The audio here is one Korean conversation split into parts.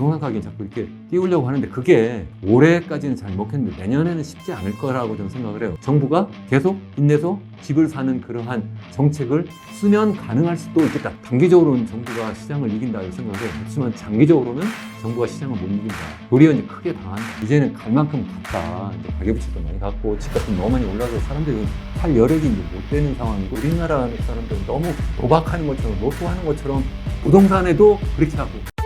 부동산 가격이 자꾸 이렇게 띄우려고 하는데 그게 올해까지는 잘 먹혔는데 내년에는 쉽지 않을 거라고 저는 생각을 해요. 정부가 계속 인내서 집을 사는 그러한 정책을 쓰면 가능할 수도 있겠다. 단기적으로는 정부가 시장을 이긴다고 생각을 해요. 그렇지만 장기적으로는 정부가 시장을 못 이긴다. 도리어 이제 크게 당한다. 이제는 갈 만큼 갔다. 이제 가계부채도 많이 갔고 집값도 너무 많이 올라서 사람들이 살 여력이 못 되는 상황이고 우리나라 사람들은 너무 도박하는 것처럼 로또 하는 것처럼 부동산에도 그렇게 하고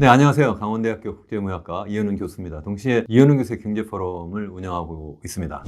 네, 안녕하세요. 강원대학교 국제무역과 이현웅 교수입니다. 동시에 이현웅 교수의 경제 포럼을 운영하고 있습니다.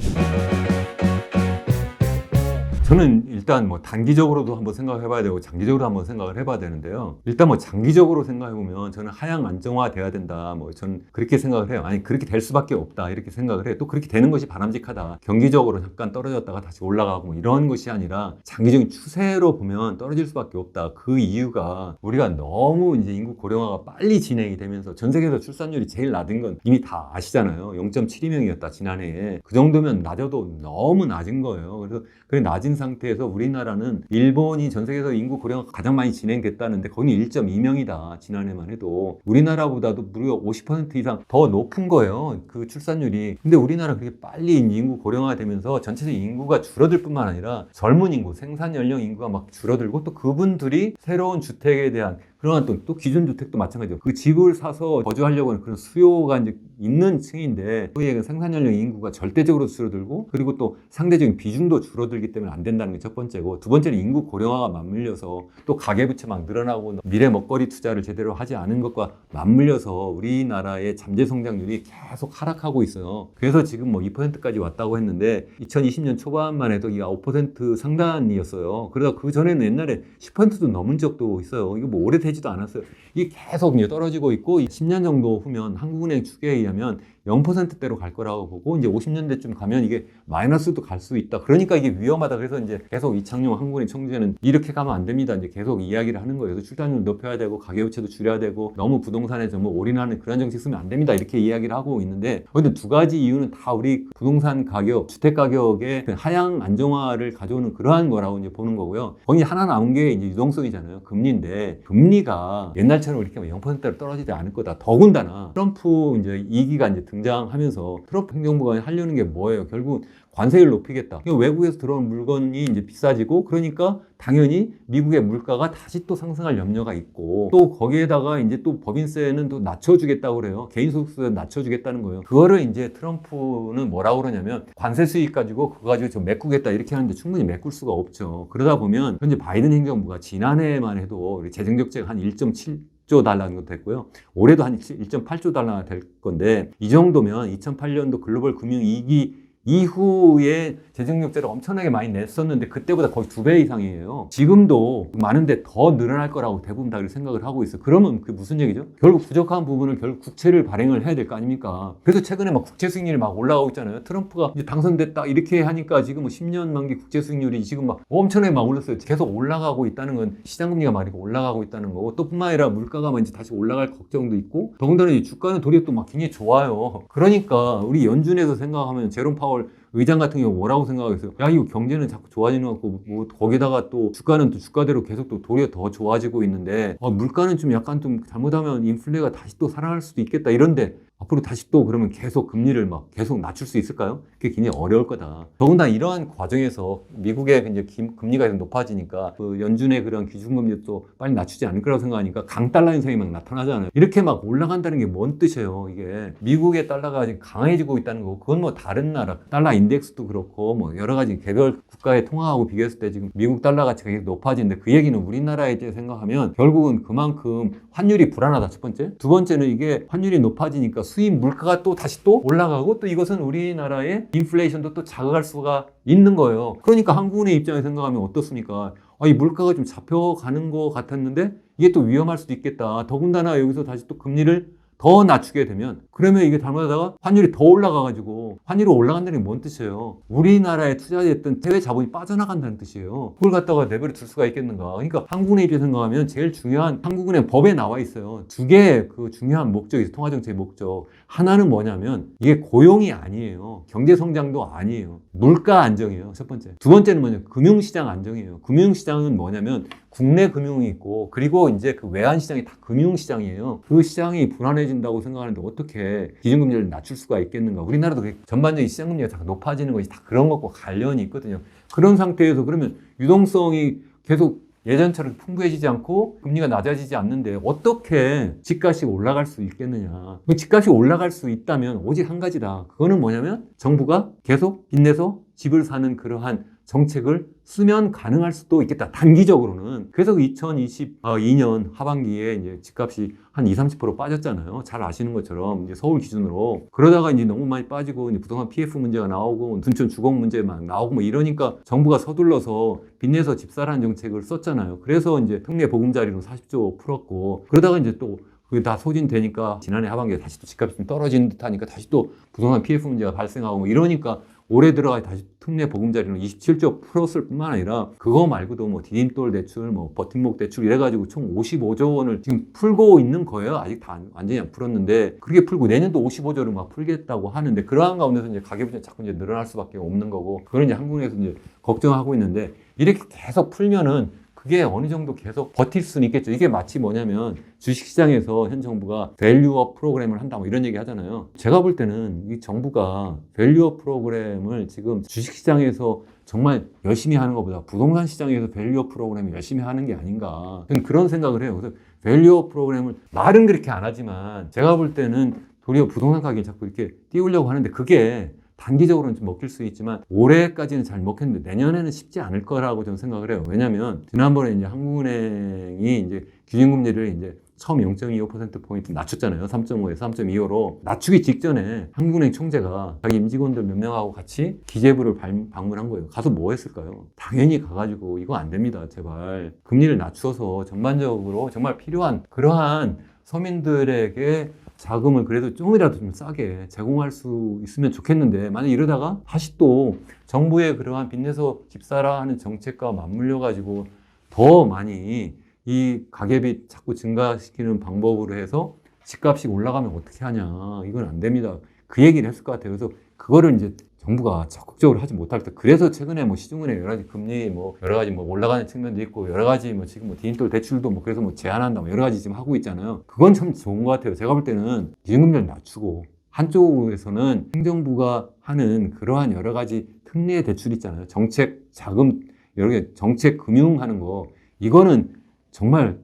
저는 일단 뭐 단기적으로도 한번 생각을 해봐야 되고 장기적으로 한번 생각을 해 봐야 되는데요. 일단 뭐 장기적으로 생각해 보면 저는 하향 안정화 돼야 된다. 뭐 저는 그렇게 생각을 해요. 아니 그렇게 될 수밖에 없다 이렇게 생각을 해요. 또 그렇게 되는 것이 바람직하다. 경기적으로 잠깐 떨어졌다가 다시 올라가고 뭐 이런 것이 아니라 장기적인 추세로 보면 떨어질 수밖에 없다. 그 이유가 우리가 너무 이제 인구 고령화가 빨리 진행이 되면서 전 세계에서 출산율이 제일 낮은 건 이미 다 아시잖아요. 0.72명이었다 지난해에 그 정도면 낮아도 너무 낮은 거예요. 그래서 그 낮은 상태에서 우리나라는 일본이 전 세계에서 인구 고령화가 가장 많이 진행됐다는데 거기 1.2명이다 지난해만 해도. 우리나라보다도 무려 50% 이상 더 높은 거예요 그 출산율이. 근데 우리나라 그렇게 빨리 인구 고령화 되면서 전체적인 인구가 줄어들 뿐만 아니라 젊은 인구 생산 연령 인구가 막 줄어들고 또 그분들이 새로운 주택에 대한 그러나 또, 또 기준주택도 마찬가지죠. 그 집을 사서 거주하려고 하는 그런 수요가 이제 있는 층인데 그의 생산 연령 인구가 절대적으로 줄어들고 그리고 또 상대적인 비중도 줄어들기 때문에 안 된다는 게 첫 번째고 두 번째는 인구 고령화가 맞물려서 또 가계부채 막 늘어나고 미래 먹거리 투자를 제대로 하지 않은 것과 맞물려서 우리나라의 잠재 성장률이 계속 하락하고 있어요. 그래서 지금 뭐 2%까지 왔다고 했는데 2020년 초반만 해도 이5% 상단이었어요. 그러다 그 전에는 옛날에 10%도 넘은 적도 있어요. 이거 뭐 오래 되지도 않았어요. 이게 계속 떨어지고 있고 10년 정도 후면 한국은행 추계에 의하면 0%대로 갈 거라고 보고 이제 50년대쯤 가면 이게 마이너스도 갈 수 있다. 그러니까 이게 위험하다. 그래서 이제 계속 이창용 한국은행 총재는 이렇게 가면 안 됩니다. 이제 계속 이야기를 하는 거예요. 그래서 출산율 높여야 되고 가계부채도 줄여야 되고 너무 부동산에 좀 올인하는 그런 정책 쓰면 안 됩니다. 이렇게 이야기를 하고 있는데 근데 두 가지 이유는 다 우리 부동산 가격, 주택 가격의 그 하향 안정화를 가져오는 그러한 거라고 이제 보는 거고요. 거기 하나 남은 게 이제 유동성이잖아요. 금리인데 금리가 옛날처럼 이렇게 0%대로 떨어지지 않을 거다. 더군다나 트럼프 이제 2기가 이제 등장하면서 트럼프 행정부가 하려는 게 뭐예요? 결국 관세를 높이겠다. 외국에서 들어온 물건이 이제 비싸지고 그러니까 당연히 미국의 물가가 다시 또 상승할 염려가 있고 또 거기에다가 이제 또 법인세는 또 낮춰주겠다고 그래요. 개인소득세 낮춰주겠다는 거예요. 그거를 이제 트럼프는 뭐라고 그러냐면 관세 수익 가지고 그거 가지고 좀 메꾸겠다 이렇게 하는데 충분히 메꿀 수가 없죠. 그러다 보면 현재 바이든 행정부가 지난해만 해도 우리 재정적자가 한 1.7 조 달러는 것도 됐고요. 올해도 한 1.8조 달러가 될 건데 이 정도면 2008년도 글로벌 금융 위기 이후에 재정력제를 엄청나게 많이 냈었는데 그때보다 거의 두 배 이상이에요. 지금도 많은데 더 늘어날 거라고 대부분 다 생각을 하고 있어요. 그러면 그게 무슨 얘기죠? 결국 부족한 부분을 결국 국채를 발행을 해야 될 거 아닙니까? 그래서 최근에 막 국채 수익률이 막 올라가고 있잖아요. 트럼프가 이제 당선됐다 이렇게 하니까 지금 뭐 10년 만기 국채 수익률이 지금 막 엄청나게 막 올랐어요. 계속 올라가고 있다는 건 시장금리가 많이 올라가고 있다는 거고 또 뿐만 아니라 물가가 이제 다시 올라갈 걱정도 있고 더군다나 이 주가는 도리어 또 막 굉장히 좋아요. 그러니까 우리 연준에서 생각하면 제롬 파월 의장 같은 경우 뭐라고 생각하겠어요? 야 이거 경제는 자꾸 좋아지는 것 같고 뭐 거기다가 또 주가는 또 주가대로 계속 또 도리어 더 좋아지고 있는데 어, 물가는 좀 약간 좀 잘못하면 인플레가 다시 또 살아날 수도 있겠다 이런데 앞으로 다시 또 그러면 계속 금리를 막 계속 낮출 수 있을까요? 그게 굉장히 어려울 거다. 더군다나 이러한 과정에서 미국의 이제 김- 금리가 높아지니까 그 연준의 그런 기준금리도 빨리 낮추지 않을 거라고 생각하니까 강달러 현상이 막 나타나잖아요. 이렇게 막 올라간다는 게 뭔 뜻이에요? 이게 미국의 달러가 지금 강해지고 있다는 거고 그건 뭐 다른 나라 달러 인덱스도 그렇고 뭐 여러 가지 개별 국가의 통화하고 비교했을 때 지금 미국 달러 가치가 계속 높아지는데 그 얘기는 우리나라에 대해 생각하면 결국은 그만큼 환율이 불안하다 첫 번째. 두 번째는 이게 환율이 높아지니까 수입 물가가 또 다시 또 올라가고 또 이것은 우리나라의 인플레이션도 또 자극할 수가 있는 거예요. 그러니까 한국은행 입장에 생각하면 어떻습니까? 아, 이 물가가 좀 잡혀가는 것 같았는데 이게 또 위험할 수도 있겠다. 더군다나 여기서 다시 또 금리를 더 낮추게 되면 그러면 이게 잘못하다가 환율이 더 올라가가지고 환율이 올라간다는 게 뭔 뜻이에요? 우리나라에 투자했던 해외 자본이 빠져나간다는 뜻이에요. 그걸 갖다가 내버려 둘 수가 있겠는가? 그러니까 한국은행 입장에서 생각하면 제일 중요한 한국은행 법에 나와 있어요. 두 개의 그 중요한 목적이 있어요. 통화정책의 목적. 하나는 뭐냐면 이게 고용이 아니에요. 경제 성장도 아니에요. 물가 안정이에요. 첫 번째. 두 번째는 뭐냐? 금융시장 안정이에요. 금융시장은 뭐냐면 국내 금융이 있고 그리고 이제 그 외환 시장이 다 금융 시장이에요. 그 시장이 불안해진다고 생각하는데 어떻게 기준금리를 낮출 수가 있겠는가? 우리나라도 그 전반적인 시장 금리가 다 높아지는 것이 다 그런 것과 관련이 있거든요. 그런 상태에서 그러면 유동성이 계속 예전처럼 풍부해지지 않고 금리가 낮아지지 않는데 어떻게 집값이 올라갈 수 있겠느냐. 그 집값이 올라갈 수 있다면 오직 한 가지다. 그거는 뭐냐면 정부가 계속 빚내서 집을 사는 그러한 정책을 쓰면 가능할 수도 있겠다. 단기적으로는. 그래서 2022년 하반기에 이제 집값이 한 20, 30% 빠졌잖아요. 잘 아시는 것처럼 이제 서울 기준으로. 그러다가 이제 너무 많이 빠지고 이제 부동산 PF 문제가 나오고 둔촌 주거 문제 막 나오고 뭐 이러니까 정부가 서둘러서 빚내서 집 사라는 정책을 썼잖아요. 그래서 이제 특례 보금자리로 40조 풀었고 그러다가 이제 또 그게 다 소진되니까 지난해 하반기에 다시 또 집값이 좀 떨어지는 듯 하니까 다시 또 부동산 PF 문제가 발생하고 뭐 이러니까 올해 들어가 다시 특례 보금자리로 27조 풀었을 뿐만 아니라 그거 말고도 뭐 디딤돌 대출, 뭐 버팀목 대출 이래가지고 총 55조 원을 지금 풀고 있는 거예요. 아직 다 안- 완전히 안 풀었는데 그렇게 풀고 내년도 55조를 막 풀겠다고 하는데 그러한 가운데서 이제 가계부채 자꾸 이제 늘어날 수밖에 없는 거고 그걸 이제 한국에서 이제 걱정하고 있는데 이렇게 계속 풀면은 그게 어느 정도 계속 버틸 수는 있겠죠. 이게 마치 뭐냐면 주식시장에서 현 정부가 밸류업 프로그램을 한다 뭐 이런 얘기 하잖아요. 제가 볼 때는 이 정부가 밸류업 프로그램을 지금 주식시장에서 정말 열심히 하는 것보다 부동산 시장에서 밸류업 프로그램을 열심히 하는 게 아닌가. 그런 생각을 해요. 그래서 밸류업 프로그램을 말은 그렇게 안 하지만 제가 볼 때는 도리어 부동산 가격이 자꾸 이렇게 띄우려고 하는데 그게 단기적으로는 좀 먹힐 수 있지만 올해까지는 잘 먹혔는데 내년에는 쉽지 않을 거라고 저는 생각을 해요. 왜냐하면 지난번에 이제 한국은행이 이제 기준금리를 이제 처음 0.25%포인트 낮췄잖아요. 3.5에서 3.25로. 낮추기 직전에 한국은행 총재가 자기 임직원들 몇 명하고 같이 기재부를 발- 방문한 거예요. 가서 뭐 했을까요? 당연히 가가지고 이거 안 됩니다. 제발. 금리를 낮춰서 전반적으로 정말 필요한 그러한 서민들에게 자금을 그래도 조금이라도 좀 싸게 제공할 수 있으면 좋겠는데 만약 이러다가 다시 또 정부의 그러한 빚내서 집 사라 하는 정책과 맞물려 가지고 더 많이 이 가계비 자꾸 증가시키는 방법으로 해서 집값이 올라가면 어떻게 하냐. 이건 안 됩니다. 그 얘기를 했을 것 같아요. 그래서 그거를 이제 정부가 적극적으로 하지 못할 때 그래서 최근에 뭐 시중은행 여러 가지 금리 뭐 여러 가지 뭐 올라가는 측면도 있고 여러 가지 뭐 지금 뭐 디딤돌 대출도 뭐 그래서 뭐 제한한다 뭐 여러 가지 지금 하고 있잖아요. 그건 참 좋은 것 같아요. 제가 볼 때는 기준금리를 낮추고 한쪽에서는 행정부가 하는 그러한 여러 가지 특례 대출 있잖아요. 정책 자금 여러 개 정책 금융하는 거 이거는 정말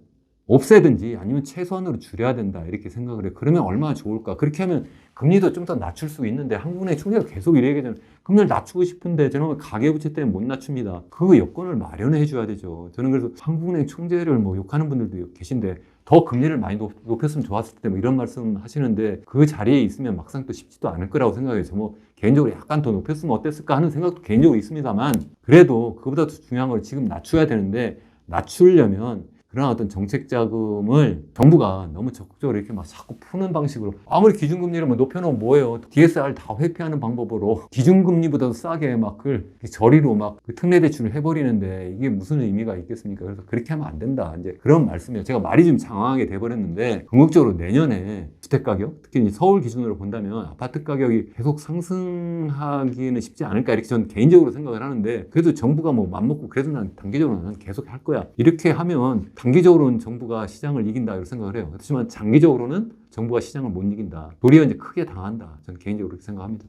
없애든지 아니면 최소한으로 줄여야 된다 이렇게 생각을 해요. 그러면 얼마나 좋을까? 그렇게 하면 금리도 좀 더 낮출 수 있는데 한국은행 총재가 계속 이래 얘기하잖아요. 금리를 낮추고 싶은데 저는 가계부채 때문에 못 낮춥니다. 그 여건을 마련해 줘야 되죠. 저는 그래서 한국은행 총재를 뭐 욕하는 분들도 계신데 더 금리를 많이 높, 였으면 좋았을 텐데 뭐 이런 말씀 하시는데 그 자리에 있으면 막상 또 쉽지도 않을 거라고 생각해요. 뭐 개인적으로 약간 더 높였으면 어땠을까 하는 생각도 개인적으로 있습니다만 그래도 그보다 더 중요한 걸 지금 낮춰야 되는데 낮추려면 그런 어떤 정책 자금을 정부가 너무 적극적으로 이렇게 막 자꾸 푸는 방식으로 아무리 기준금리를 뭐 높여놓으면 뭐예요? DSR 다 회피하는 방법으로 기준금리보다도 싸게 막 그걸 저리로 막 그 특례 대출을 해버리는데 이게 무슨 의미가 있겠습니까? 그래서 그렇게 하면 안 된다. 이제 그런 말씀이에요. 제가 말이 좀 장황하게 돼버렸는데 궁극적으로 내년에 주택 가격, 특히 서울 기준으로 본다면 아파트 가격이 계속 상승하기는 쉽지 않을까 이렇게 저는 개인적으로 생각을 하는데 그래도 정부가 뭐 맘먹고 그래도 난 단기적으로 는 계속 할 거야. 이렇게 하면 단기적으로는 정부가 시장을 이긴다 이렇게 생각을 해요. 그렇지만 장기적으로는 정부가 시장을 못 이긴다. 도리어 이제 크게 당한다. 저는 개인적으로 그렇게 생각합니다.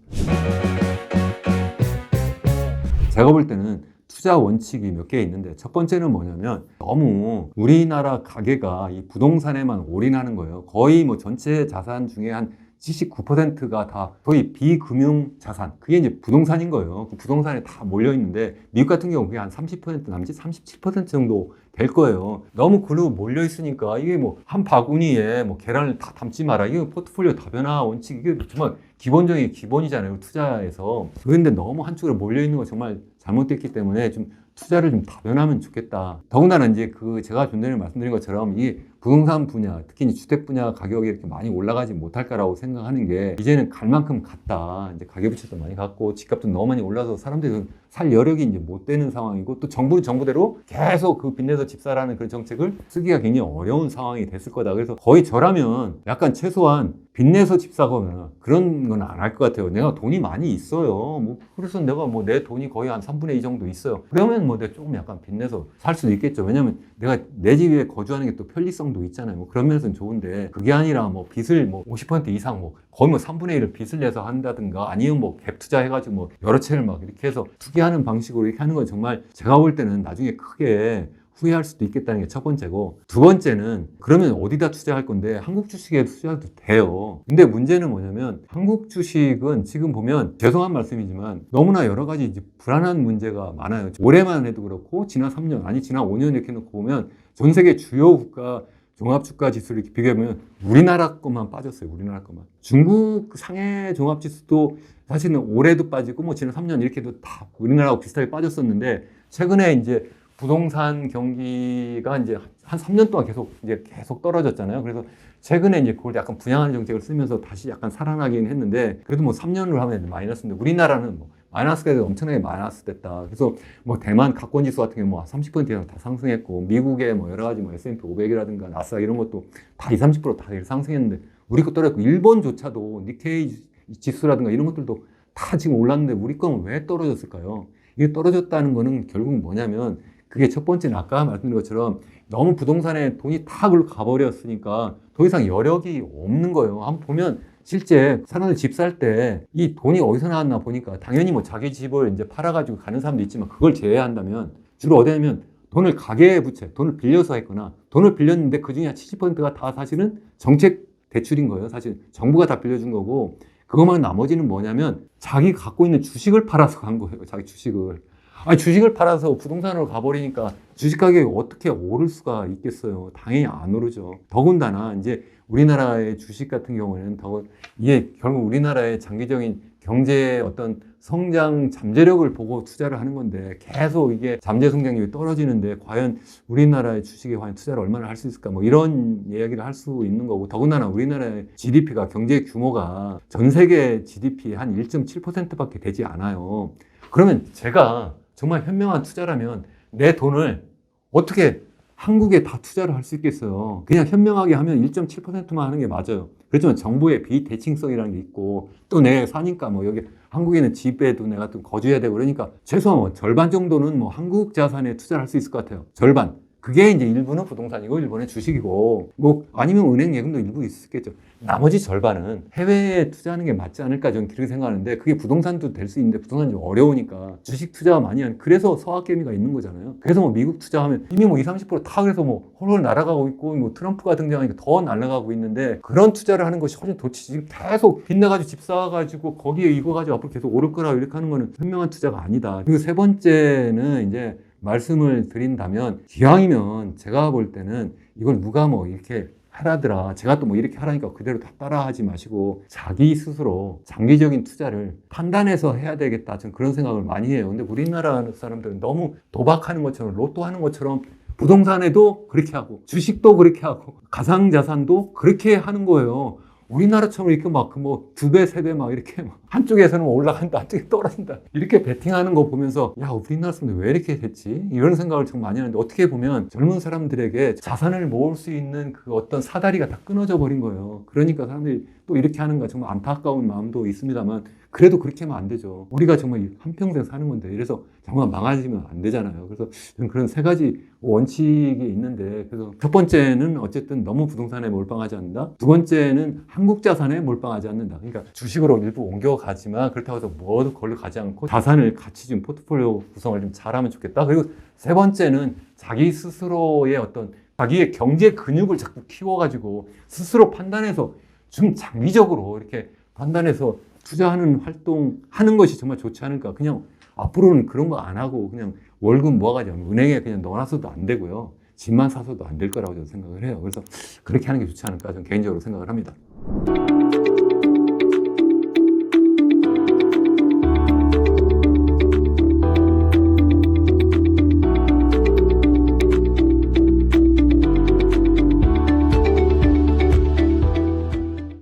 제가 볼 때는 투자 원칙이 몇 개 있는데 첫 번째는 뭐냐면 너무 우리나라 가계가 이 부동산에만 올인하는 거예요. 거의 뭐 전체 자산 중에 한 79%가 다 거의 비금융 자산. 그게 이제 부동산인 거예요. 그 부동산에 다 몰려 있는데 미국 같은 경우 그게 한 30% 남짓 37% 정도 될 거예요. 너무 글로 몰려 있으니까 이게 뭐 한 바구니에 뭐 계란을 다 담지 마라. 이게 포트폴리오 다변화 원칙 이게 정말 기본적인 기본이잖아요. 투자에서. 그런데 너무 한쪽으로 몰려 있는 거 정말 잘못됐기 때문에 좀 투자를 좀 다변하면 좋겠다. 더군다나 이제 그 제가 좀 전에 말씀드린 것처럼 이 부동산 분야, 특히 주택 분야 가격이 이렇게 많이 올라가지 못할까라고 생각하는 게 이제는 갈 만큼 갔다. 이제 가계부채도 많이 갔고 집값도 너무 많이 올라서 사람들이 살 여력이 이제 못 되는 상황이고 또 정부는 정부대로 계속 그 빚내서 집 사라는 그런 정책을 쓰기가 굉장히 어려운 상황이 됐을 거다. 그래서 거의 저라면 약간 최소한 빚내서 집 사거나 그런 건 안 할 것 같아요. 내가 돈이 많이 있어요. 뭐 그래서 내가 뭐 내 돈이 거의 한 3분의 2 정도 있어요. 그러면 뭐 내가 조금 약간 빚내서 살 수도 있겠죠. 왜냐면 내가 내 집에 거주하는 게 또 편리성도 있잖아요. 뭐 그런 면에서는 좋은데 그게 아니라 뭐 빚을 뭐 50% 이상 뭐 거의 뭐 3분의 1을 빚을 내서 한다든가 아니면 뭐 갭 투자해가지고 뭐 여러 채를 막 이렇게 해서 투기 하는 방식으로 이렇게 하는 건 정말 제가 볼 때는 나중에 크게 후회할 수도 있겠다는 게 첫 번째고 두 번째는 그러면 어디다 투자할 건데 한국 주식에 투자해도 돼요. 근데 문제는 뭐냐면 한국 주식은 지금 보면 죄송한 말씀이지만 너무나 여러 가지 이제 불안한 문제가 많아요. 올해만 해도 그렇고 지난 3년 아니 지난 5년 이렇게 놓고 보면 전 세계 주요 국가 종합주가 지수를 비교해보면 우리나라 것만 빠졌어요. 우리나라 것만. 중국 상해 종합지수도 사실은 올해도 빠지고 뭐 지난 3년 이렇게도 다 우리나라하고 비슷하게 빠졌었는데 최근에 이제 부동산 경기가 이제 한 3년 동안 계속 이제 계속 떨어졌잖아요. 그래서 최근에 이제 그걸 약간 분양하는 정책을 쓰면서 다시 약간 살아나긴 했는데 그래도 뭐 3년을 하면 마이너스인데 우리나라는 뭐 마이너스가 엄청나게 마이너스 됐다. 그래서 뭐 대만 가권 지수 같은 경우 뭐30% 이상 다 상승했고 미국의 뭐 여러 가지 뭐 S&P 500이라든가 나스닥 이런 것도 다 2, 30%다 상승했는데 우리 거 떨어졌고 일본조차도 니케이 지수라든가 이런 것들도 다 지금 올랐는데 우리 건 왜 떨어졌을까요? 이게 떨어졌다는 거는 결국 뭐냐면 그게 첫 번째는 아까 말씀드린 것처럼 너무 부동산에 돈이 다 글로 가버렸으니까 더 이상 여력이 없는 거예요. 한번 보면 실제 사람들 집 살 때 이 돈이 어디서 나왔나 보니까 당연히 뭐 자기 집을 이제 팔아가지고 가는 사람도 있지만 그걸 제외한다면 주로 어디 냐면 돈을 가계 부채, 돈을 빌려서 했거나 돈을 빌렸는데 그 중에 한 70%가 다 사실은 정책 대출인 거예요. 사실 정부가 다 빌려준 거고 그것만 나머지는 뭐냐면 자기 갖고 있는 주식을 팔아서 간 거예요. 자기 주식을. 아니, 주식을 팔아서 부동산으로 가버리니까 주식 가격이 어떻게 오를 수가 있겠어요. 당연히 안 오르죠. 더군다나 이제 우리나라의 주식 같은 경우에는 더 이게 결국 우리나라의 장기적인 경제의 어떤 성장 잠재력을 보고 투자를 하는 건데 계속 이게 잠재 성장률이 떨어지는데 과연 우리나라의 주식에 과연 투자를 얼마나 할 수 있을까 뭐 이런 이야기를 할 수 있는 거고 더군다나 우리나라의 GDP가 경제 규모가 전 세계 GDP의 한 1.7%밖에 되지 않아요. 그러면 제가 정말 현명한 투자라면 내 돈을 어떻게 한국에 다 투자를 할 수 있겠어요. 그냥 현명하게 하면 1.7%만 하는 게 맞아요. 그렇지만 정부의 비대칭성이라는 게 있고 또 내 사니까 뭐 여기 한국에는 집에도 내가 좀 거주해야 되고 그러니까 최소한 뭐 절반 정도는 뭐 한국 자산에 투자를 할 수 있을 것 같아요. 절반. 그게 이제 일부는 부동산이고 일부는 주식이고 뭐 아니면 은행 예금도 일부 있었겠죠. 나머지 절반은 해외에 투자하는 게 맞지 않을까 저는 그렇게 생각하는데 그게 부동산도 될 수 있는데 부동산이 좀 어려우니까 주식 투자 많이 하는 그래서 서학개미가 있는 거잖아요. 그래서 뭐 미국 투자하면 이미 뭐 20, 30%다 그래서 뭐 홀홀 날아가고 있고 뭐 트럼프가 등장하니까 더 날아가고 있는데 그런 투자를 하는 것이 훨씬 좋지 지금 계속 빚내가지고 집 사가지고 거기에 이거 가지고 앞으로 계속 오를 거라고 이렇게 하는 거는 현명한 투자가 아니다. 그리고 세 번째는 이제 말씀을 드린다면 기왕이면 제가 볼 때는 이걸 누가 뭐 이렇게 하라더라. 제가 또 뭐 이렇게 하라니까 그대로 다 따라하지 마시고 자기 스스로 장기적인 투자를 판단해서 해야 되겠다. 저는 그런 생각을 많이 해요. 근데 우리나라 사람들은 너무 도박하는 것처럼 로또 하는 것처럼 부동산에도 그렇게 하고 주식도 그렇게 하고 가상자산도 그렇게 하는 거예요. 우리나라처럼 이렇게 막그뭐두 배, 세 배 막 이렇게 막 한쪽에서는 올라간다, 한쪽에 떨어진다. 이렇게 베팅하는 거 보면서 야, 우리나라 사람들 왜 이렇게 됐지? 이런 생각을 좀 많이 하는데 어떻게 보면 젊은 사람들에게 자산을 모을 수 있는 그 어떤 사다리가 다 끊어져 버린 거예요. 그러니까 사람들이 또 이렇게 하는가 정말 안타까운 마음도 있습니다만 그래도 그렇게 하면 안 되죠. 우리가 정말 한평생 사는 건데 이래서 정말 망가지면 안 되잖아요. 그래서 그런 세 가지 원칙이 있는데 그래서 첫 번째는 어쨌든 너무 부동산에 몰빵하지 않는다. 두 번째는 한국 자산에 몰빵하지 않는다. 그러니까 주식으로 일부 옮겨가지만 그렇다고 해서 뭐도 걸로 가지 않고 자산을 같이 좀 포트폴리오 구성을 좀 잘하면 좋겠다. 그리고 세 번째는 자기 스스로의 어떤 자기의 경제 근육을 자꾸 키워가지고 스스로 판단해서 좀 장기적으로 이렇게 판단해서 투자하는 활동 하는 것이 정말 좋지 않을까. 그냥 앞으로는 그런 거 안 하고 그냥 월급 모아가지고 은행에 그냥 넣어놨어도 안 되고요. 집만 사서도 안 될 거라고 저는 생각을 해요. 그래서 그렇게 하는 게 좋지 않을까 저는 개인적으로 생각을 합니다.